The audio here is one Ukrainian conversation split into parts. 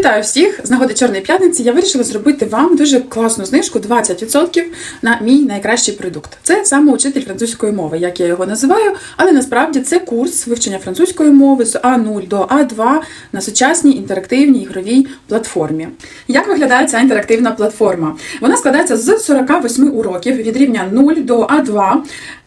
Вітаю всіх! З нагоди Чорної п'ятниці я вирішила зробити вам дуже класну знижку 20% на мій найкращий продукт. Це саме учитель французької мови, як я його називаю, але насправді це курс вивчення французької мови з А0 до А2 на сучасній інтерактивній ігровій платформі. Як виглядає ця інтерактивна платформа? Вона складається з 48 уроків від рівня 0 до А2.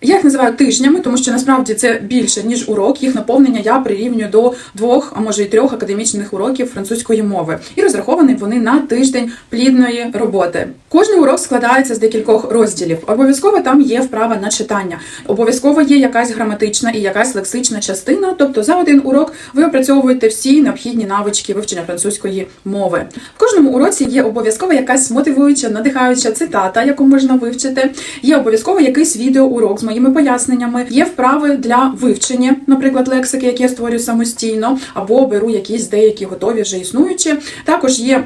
Я їх називаю тижнями, тому що насправді це більше ніж урок. Їх наповнення я прирівнюю до двох, а може й трьох академічних уроків французької мови. І розраховані вони на тиждень плідної роботи. Кожний урок складається з декількох розділів. Обов'язково там є вправа на читання. Обов'язково є якась граматична і якась лексична частина. Тобто за один урок ви опрацьовуєте всі необхідні навички вивчення французької мови. В кожному уроці є обов'язково якась мотивуюча, надихаюча цитата, яку можна вивчити. Є обов'язково якийсь відеоурок з моїми поясненнями. Є вправи для вивчення, наприклад, лексики, які я створюю самостійно, або беру якісь деякі готові вже існуючі. Також є.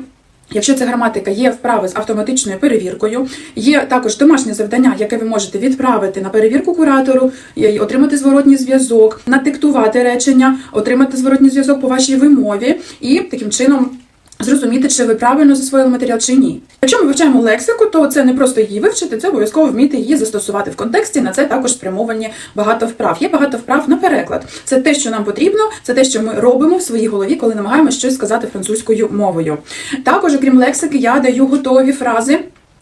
Якщо це граматика, є вправи з автоматичною перевіркою, є також домашнє завдання, яке ви можете відправити на перевірку куратору, отримати зворотній зв'язок, надиктувати речення, отримати зворотній зв'язок по вашій вимові і таким чином. Зрозуміти, чи ви правильно засвоїли матеріал чи ні. Якщо ми вивчаємо лексику, то це не просто її вивчити, це обов'язково вміти її застосувати в контексті. На це також спрямовані багато вправ. Є багато вправ на переклад. Це те, що нам потрібно, це те, що ми робимо в своїй голові, коли намагаємося щось сказати французькою мовою. Також, окрім лексики, я даю готові фрази.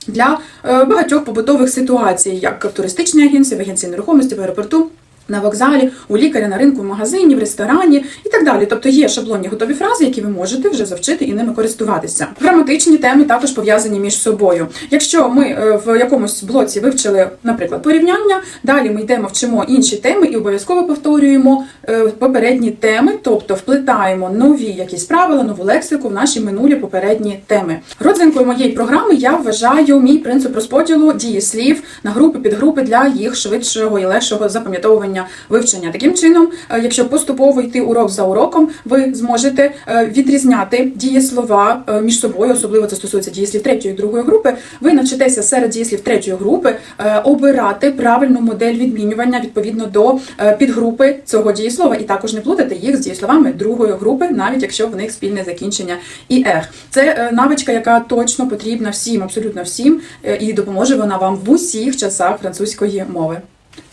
Для е, багатьох побутових ситуацій, як в туристичній агенції, в агенції нерухомості, в аеропорту. На вокзалі, у лікаря, на ринку, в магазині, в ресторані і так далі. Тобто є шаблонні готові фрази, які ви можете вже завчити і ними користуватися. Граматичні теми також пов'язані між собою. Якщо ми е, в якомусь блоці вивчили, наприклад, порівняння, далі ми йдемо, вчимо інші теми і обов'язково повторюємо е, попередні теми, тобто вплетаємо нові якісь правила, нову лексику в наші минулі попередні теми. Родзинкою моєї програми я вважаю мій принцип розподілу дієслів на групи підгрупи для їх швидшого і легшого запам'ятовування вивчення. Таким чином, е, якщо поступово йти урок за уроком, ви зможете е, відрізняти дієслова е, між собою, особливо це стосується дієслів третьої і другої групи. Ви навчитеся серед дієслів третьої групи обирати правильну модель відмінювання відповідно до підгрупи цього дієслова, і також не плутати їх з дієсловами другої групи, навіть якщо в них спільне закінчення і ех. Це навичка, яка точно потрібна всім, абсолютно всім, і допоможе вона вам в усіх часах французької мови.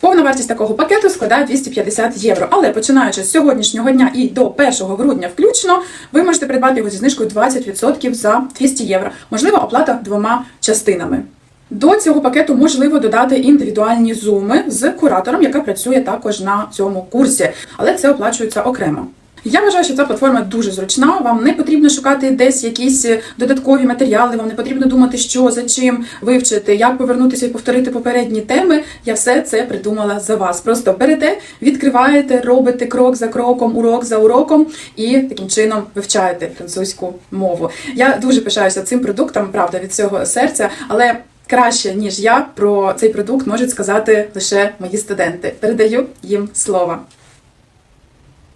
Повна вартість такого пакету складає 250 євро. Але починаючи з сьогоднішнього дня і до 1 грудня включно, ви можете придбати його зі знижкою 20% за 200 євро. Можливо, оплата двома частинами. До цього пакету можливо додати індивідуальні зуми з куратором, яка працює також на цьому курсі, але це оплачується окремо. Я вважаю, що ця платформа дуже зручна. Вам не потрібно шукати десь якісь е, додаткові матеріали, вам не потрібно думати, що за чим вивчити, як повернутися і повторити попередні теми. Я все це придумала за вас. Просто берете, відкриваєте, робите крок за кроком, урок за уроком і таким чином вивчаєте французьку мову. Я дуже пишаюся цим продуктом, правда, від цього серця, але. Краще ніж я про цей продукт можуть сказати лише мої студенти. Передаю їм слово.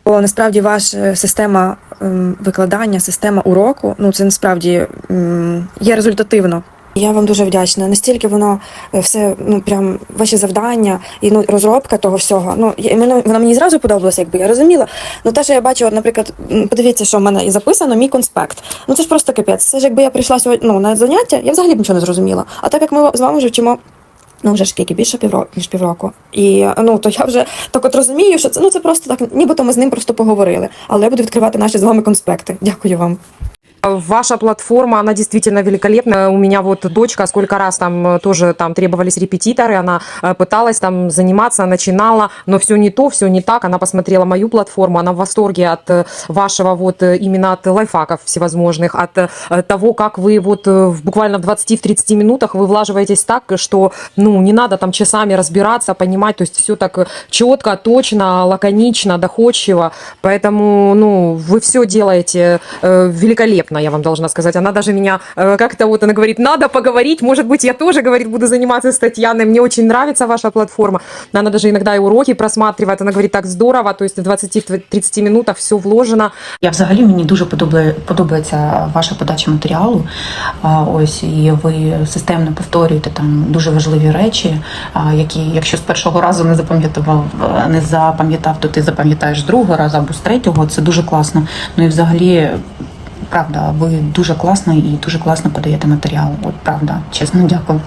Бо насправді ваша система ем, викладання, система уроку, ну це насправді є результативно. Я вам дуже вдячна. Настільки воно е, все, ну прям ваші завдання і ну розробка того всього. Ну я- воно, воно мені зразу подобалося, якби я розуміла. Ну те, що я бачу, наприклад, подивіться, що в мене і записано, мій конспект. Ну це ж просто капець. Це ж якби я прийшла сьогодні ну, на заняття, я взагалі нічого не зрозуміла. А так як ми з вами вже вчимо. Ну, вже ж скільки більше півроку, ніж півроку. І ну то я вже так от розумію, що це ну це просто так, нібито ми з ним просто поговорили. Але я буду відкривати наші з вами конспекти. Дякую вам. Ваша платформа, она действительно великолепная. У меня вот дочка, сколько раз там э, тоже там требовались репетиторы, она э, пыталась там заниматься, начинала, но все не то, все не так. Она посмотрела мою платформу, она в восторге от э, вашего вот именно от лайфхаков всевозможных, от того, как вы вот буквально в 20-30 минутах вы влаживаетесь так, что ну не надо там часами разбираться, понимать, то есть все так четко, точно, лаконично, доходчиво. Поэтому ну вы все делаете э, великолепно, я вам должна сказать. Она даже меня э, как-то вот она говорит, надо поговорить, может быть, я тоже, говорит, буду заниматься с Татьяной, мне очень нравится ваша платформа. Она даже иногда и уроки просматривает, она говорит, так здорово, то есть в 20-30 минутах все вложено. Я взагалі мені дуже подобає, подобається ваша подача матеріалу. Ось і ви системно повторюєте там дуже важливі речі, які, якщо з першого разу не запам'ятував, е, не запам'ятав, то ти запам'ятаєш другого разу або з третього. Це дуже класно. Ну і взагалі правда, ви дуже класно і дуже класно подаєте матеріал. От правда, чесно, дякую.